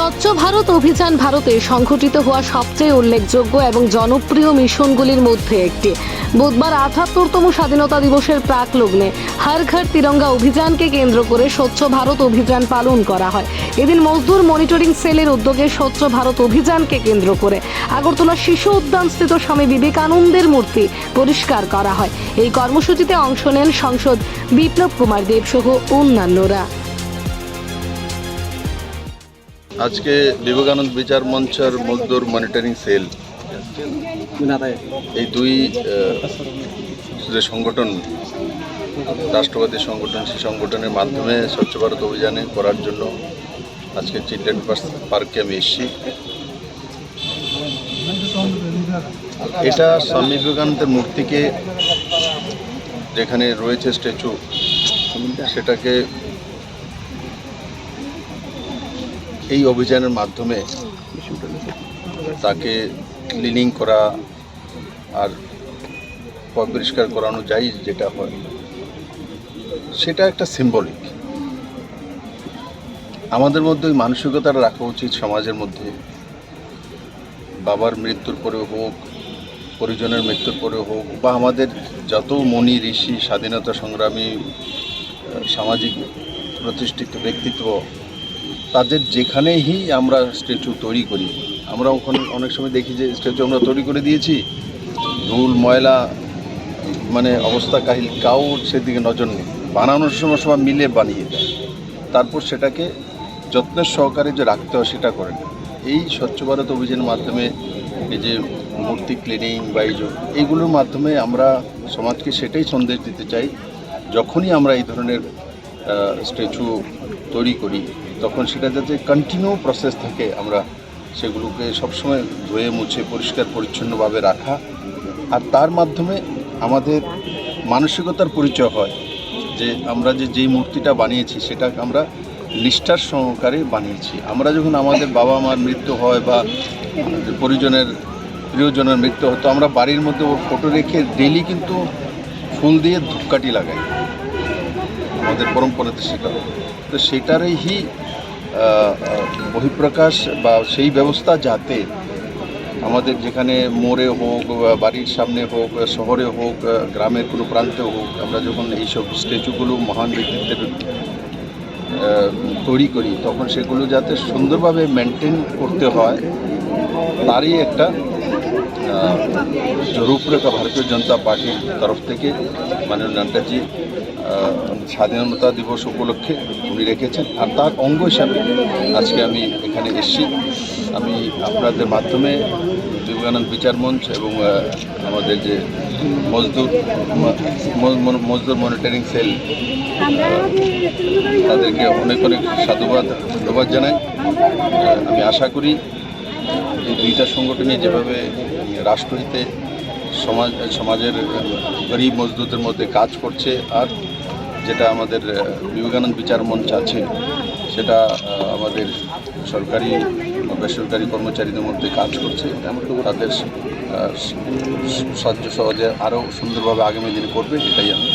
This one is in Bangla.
স্বচ্ছ ভারত অভিযান ভারতে সংঘটিত হওয়া সবচেয়ে উল্লেখযোগ্য এবং জনপ্রিয় মিশনগুলির মধ্যে একটি। বুধবার আঠাত্তরতম স্বাধীনতা দিবসের প্রাক লগ্নে হর ঘর তিরঙ্গা অভিযানকে কেন্দ্র করে স্বচ্ছ ভারত অভিযান পালন করা হয়। এদিন মজদুর মনিটরিং সেলের উদ্যোগে স্বচ্ছ ভারত অভিযানকে কেন্দ্র করে আগরতলা শিশু উদ্যানস্থিত স্বামী বিবেকানন্দের মূর্তি পরিষ্কার করা হয়। এই কর্মসূচিতে অংশ নেন সংসদ বিপ্লব কুমার দেব সহ অন্যান্যরা। আজকে বিবেকানন্দ বিচার মঞ্চের মজদুর মনিটরিং সেল এই দুই যে সংগঠন রাষ্ট্রবাদী সংগঠন, সেই সংগঠনের মাধ্যমে স্বচ্ছ ভারত অভিযানে করার জন্য আজকে চিলড্রেন পার্কে আমি এসেছি। এটা স্বামী বিবেকানন্দের মূর্তিকে যেখানে রয়েছে স্ট্যাচু, সেটাকে এই অভিযানের মাধ্যমে তাকে ক্লিনিং করা আর পরিষ্কার করানো যায় যেটা হয়, সেটা একটা সিম্বলিক আমাদের মধ্যে ওই মানসিকতাটা রাখা উচিত সমাজের মধ্যে। বাবার মৃত্যুর পরেও হোক, পরিজনের মৃত্যুর পরেও হোক, বা আমাদের যত মনি ঋষি, স্বাধীনতা সংগ্রামী সামাজিক প্রতিষ্ঠিত ব্যক্তিত্ব তাদের যেখানেই আমরা স্ট্যাচু তৈরি করি আমরা ওখানে অনেক সময় দেখি যে স্ট্যাচু আমরা তৈরি করে দিয়েছি। ধুল, ময়লা মানে অবস্থা কাহিল, কাউ সেদিকে নজর নেই। বানানোর সময় সবাই মিলে বানিয়ে দেয়। তারপর সেটাকে যত্নের সহকারে যে রাখতে হয় সেটা করে না এই স্বচ্ছ ভারত অভিযানের মাধ্যমে এই যে মূর্তি ক্লিনিং বা এই এইগুলোর মাধ্যমে আমরা সমাজকে সেটাই সন্দেশ দিতে চাই, যখনই আমরা এই ধরনের স্ট্যাচু তৈরি করি তখন সেটা যাতে কন্টিনিউ প্রসেস থাকে, আমরা সেগুলোকে সবসময় ধুয়ে মুছে পরিষ্কার পরিচ্ছন্নভাবে রাখা। আর তার মাধ্যমে আমাদের মানসিকতার পরিচয় হয়। যে আমরা যে যেই মূর্তিটা বানিয়েছি সেটা আমরা নিষ্ঠার সহকারে বানিয়েছি। আমরা যখন আমাদের বাবা মার মৃত্যু হয় বা পরিজনের প্রিয়জনের মৃত্যু হয়, তো আমরা বাড়ির মধ্যে ওর ফটো রেখে ডেলি কিন্তু ফুল দিয়ে ধূপকাঠি লাগাই। আমাদের পরম্পরাতে সেটা তো সেটারই বহিঃপ্রকাশ বা সেই ব্যবস্থা যাতে আমাদের যেখানে মোড়ে হোক বাড়ির সামনে হোক, শহরে হোক, গ্রামের কোনো প্রান্তে হোক, আমরা যখন এইসব স্ট্যাচুগুলো মহান ব্যক্তিত্বের তৈরি করি, তখন সেগুলো যাতে সুন্দরভাবে মেনটেন করতে হয়, তারই একটা রূপরেখা ভারতীয় জনতা পার্টির তরফ থেকে মাননীয় নাড্ডাজি স্বাধীনতা দিবস উপলক্ষে উনি রেখেছেন। আর তার অঙ্গ হিসাবে আজকে আমি এখানে এসেছি। আমি আপনাদের মাধ্যমে বিবেকানন্দ বিচার মঞ্চ এবং আমাদের যে মজদুর মজদুর মনিটরিং সেল, তাদেরকে অনেক অনেক সাধুবাদ, ধন্যবাদ জানাই। আমি আশা করি এই দুইটা সংগঠনে যেভাবে রাষ্ট্রহিতে সমাজ সমাজের গরিব মজদুরদের মধ্যে কাজ করছে, আর যেটা আমাদের বিবেকানন্দ বিচার মঞ্চ আছে সেটা আমাদের সরকারি বেসরকারি কর্মচারীদের মধ্যে কাজ করছে। তাদের আহ, সাহায্য সহজে আরও সুন্দরভাবে আগামী দিনে করবে এটাই আমি